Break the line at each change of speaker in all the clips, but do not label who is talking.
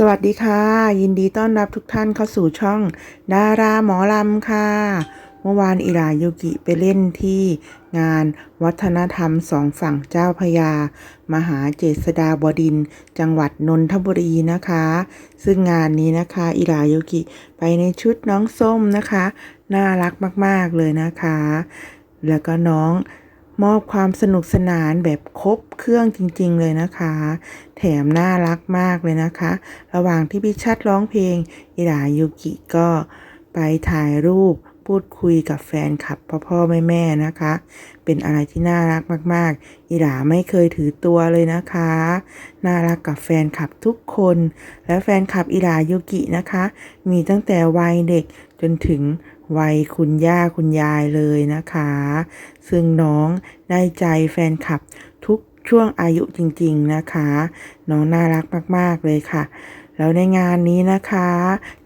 สวัสดีค่ะ ยินดีต้อนรับทุกท่านเข้าสู่ช่อง ดาราหมอลำค่ะ เมื่อวานอิรายุกิไปเล่นที่งานวัฒนธรรมสองฝั่งเจ้าพยา มหาเจษฎาบดิน จังหวัดนนทบุรีนะคะ ซึ่งงานนี้นะคะอิรายุกิไปในชุดน้องส้มนะคะ น่ารักมากๆเลยนะคะ แล้วก็น้อง มอบความสนุกสนานแบบครบเครื่องจริงๆเลยนะคะ แถมน่ารักมากเลยนะคะ ระหว่างที่พี่ชัดร้องเพลงอิรายุกิก็ไปถ่ายรูปพูดคุยกับแฟนคลับพ่อพ่อแม่แม่นะคะ เป็นอะไรที่น่ารักมาก ๆ อิราไม่เคยถือตัวเลยนะคะ น่ารักกับแฟนคลับทุกคน และแฟนคลับอิรายุกินะคะ มีตั้งแต่วัยเด็กจนถึง วัยคุณย่าคุณยายเลยนะคะ ซึ่งน้องได้ใจแฟนคลับทุกช่วงอายุจริงๆนะคะ น้องน่ารักมาก ๆ เลยค่ะ แล้วในงานนี้นะคะ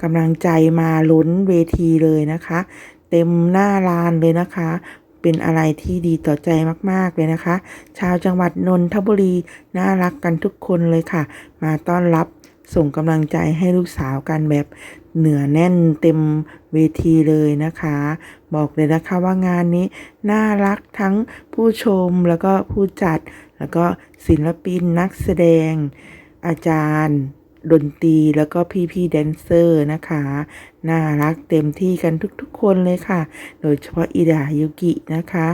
กำลังใจมาล้นเวทีเลยนะคะ เต็มหน้าลานเลยนะคะ เป็นอะไรที่ดีต่อใจมาก ๆ เลยนะคะ ชาวจังหวัดนนทบุรีน่ารักกันทุกคนเลยค่ะ มาต้อนรับ ส่งกำลังใจให้ลูกสาวกันแบบเหนือแน่นเต็มเวทีเลยนะคะ บอกเลยนะคะว่างานนี้น่ารักทั้งผู้ชมแล้วก็ผู้จัด แล้วก็ศิลปินนักแสดง อาจารย์ ดนตรีแล้วก็พี่ๆแดนเซอร์นะคะ น่ารักเต็มที่กันทุกๆคนเลยค่ะ โดยเฉพาะอิดายุกินะคะ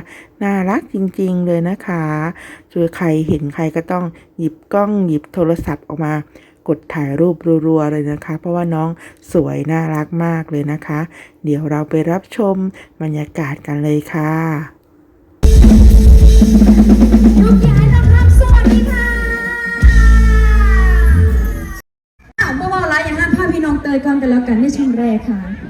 น่ารักจริงๆเลยนะคะเจอใครเห็นใครก็ต้องหยิบกล้องหยิบโทรศัพท์ออกมา กดถ่ายรูปรัวๆเลยนะคะ เพราะว่าน้องสวยน่ารักมากเลยนะคะ เดี๋ยวเราไปรับชมบรรยากาศกันเลยค่ะ
ลูกยายน้องรับสวัสดีค่ะอ้าวเมื่อวานไรอย่างนั้นพาพี่น้องเตยก่อนกันแล้วกันในช่วงแรกค่ะ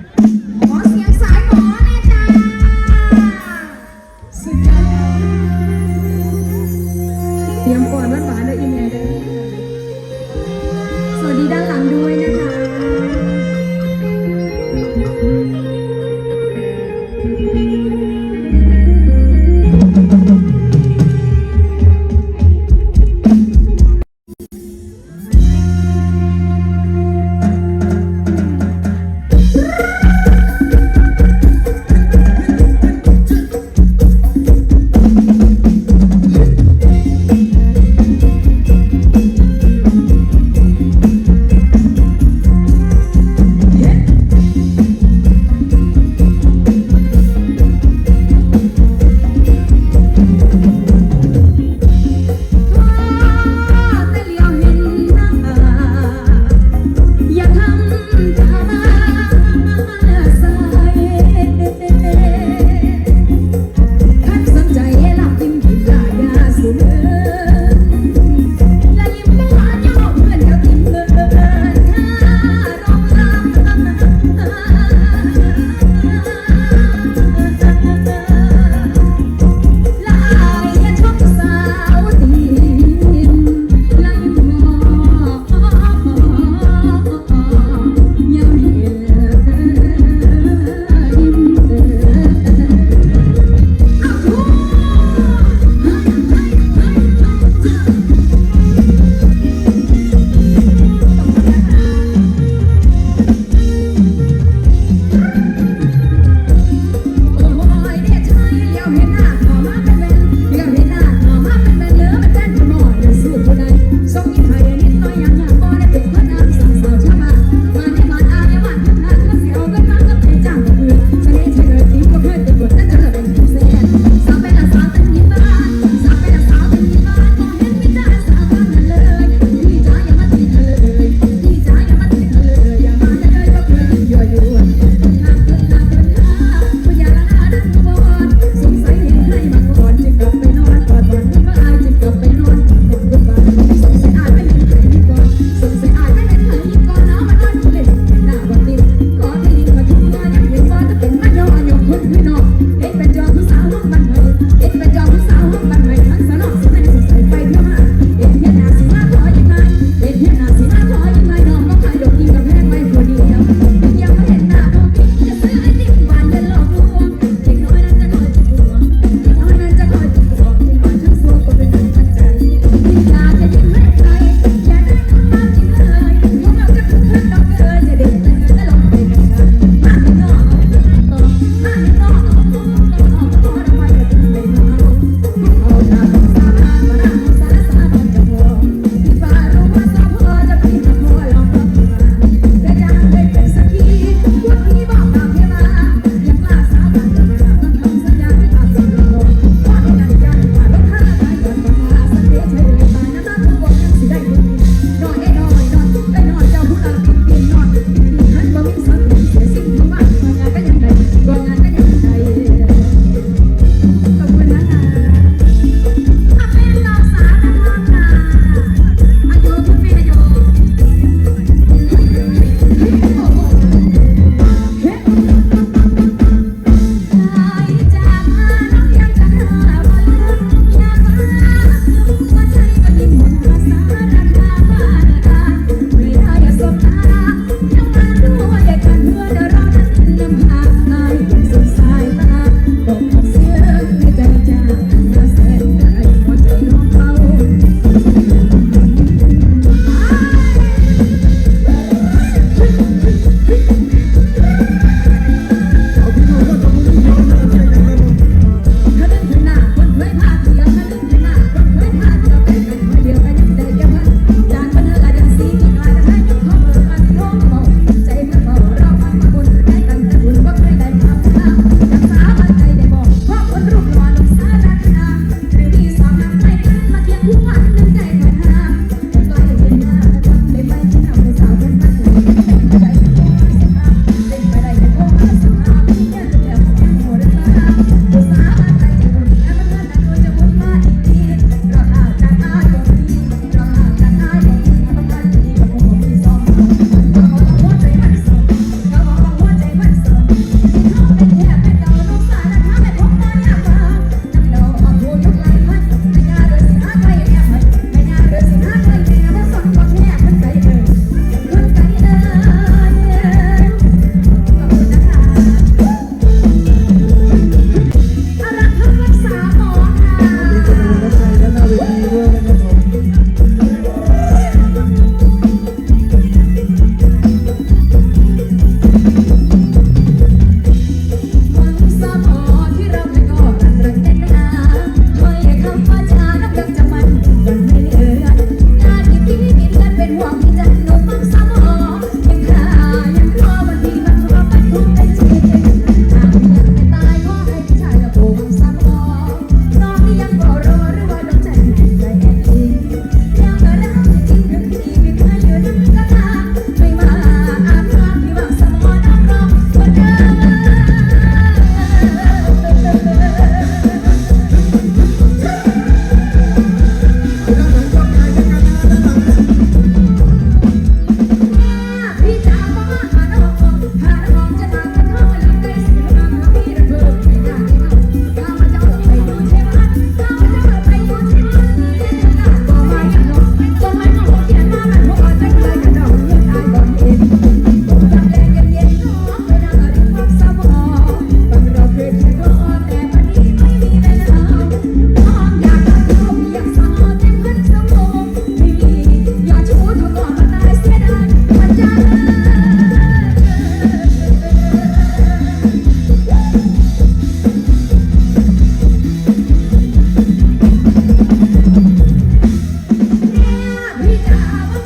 have a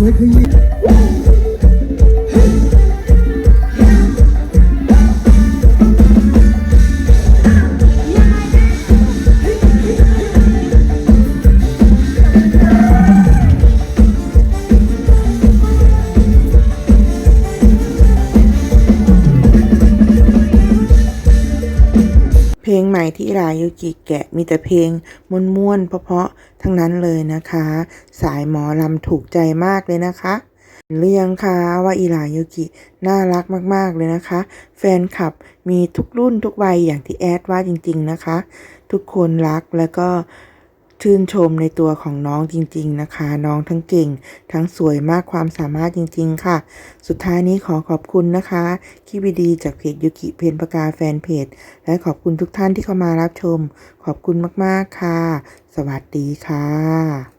เคยขยี้ ง
ใหม่ที่อิรายุกิแกะมีแต่เพลงม่วนๆเพราะๆทั้งนั้นเลยนะคะ สายหมอลำถูกใจมากเลยนะคะเรือยังคะว่าอิรายุกิน่ารักมากๆเลยนะคะ แฟนคลับมีทุกรุ่นทุกวัยอย่างที่แอดว่าจริง ๆนะคะ ทุกคนรักแล้วก็ ชื่นชมในตัวของน้องจริง ๆ นะคะ น้องทั้งเก่ง ทั้งสวยมากความสามารถจริง ๆ ค่ะ สุดท้ายนี้ขอขอบคุณนะคะคลิปดีจากเพจยุกิเพนประกาแฟนเพจ และขอบคุณทุกท่านที่เข้ามารับชม ขอบคุณมาก ๆ ค่ะ สวัสดีค่ะ